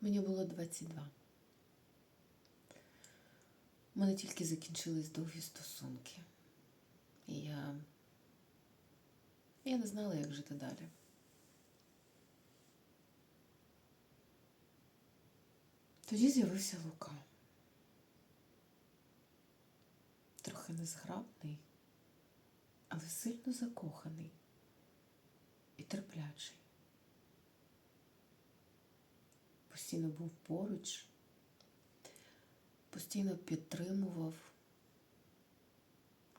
Мені було 22. У мене тільки закінчились довгі стосунки. І я. Я не знала, як жити далі. Тоді з'явився Лука. Трохи незграбний, але сильно закоханий і терплячий. Постійно був поруч, постійно підтримував,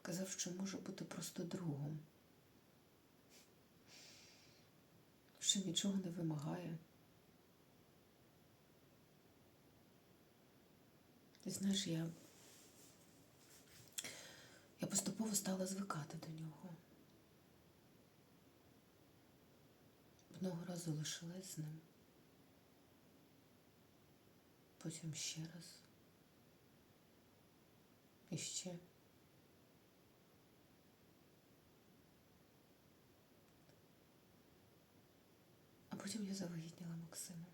казав, що може бути просто другом, що нічого не вимагає. Ти знаєш, я, я поступово стала звикати до нього. Одного разу лишилась з ним. Потім ще раз. І ще. А потім я завагітніла Максима.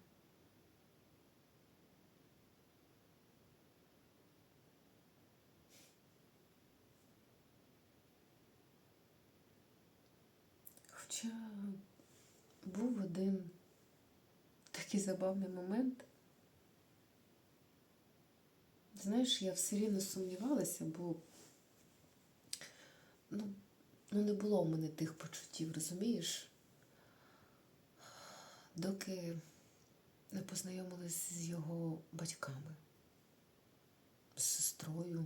Хоча був один такий забавний момент. Знаєш, я все рівно сумнівалася, бо ну, ну не було в мене тих почуттів, розумієш? Доки не познайомилась з його батьками, з сестрою,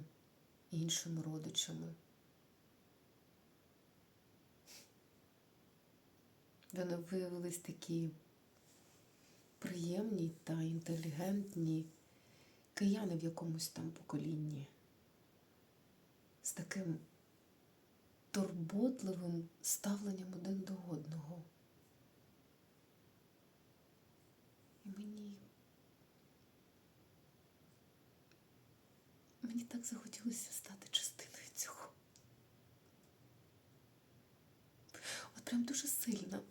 іншими родичами. Вони виявились такі приємні та інтелігентні кияни в якомусь там поколінні. З таким турботливим ставленням один до одного. І мені. Мені так захотілося стати частиною цього. От прям дуже сильно.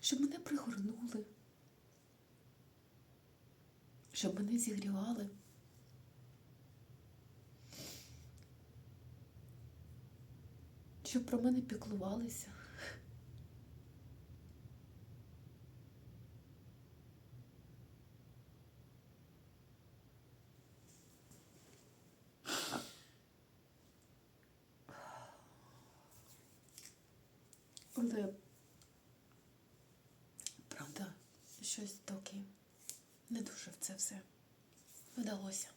Щоб мене пригорнули, щоб мене зігрівали. Щоб про мене піклувалися. Але правда, щось доки не дуже в це все вдалося.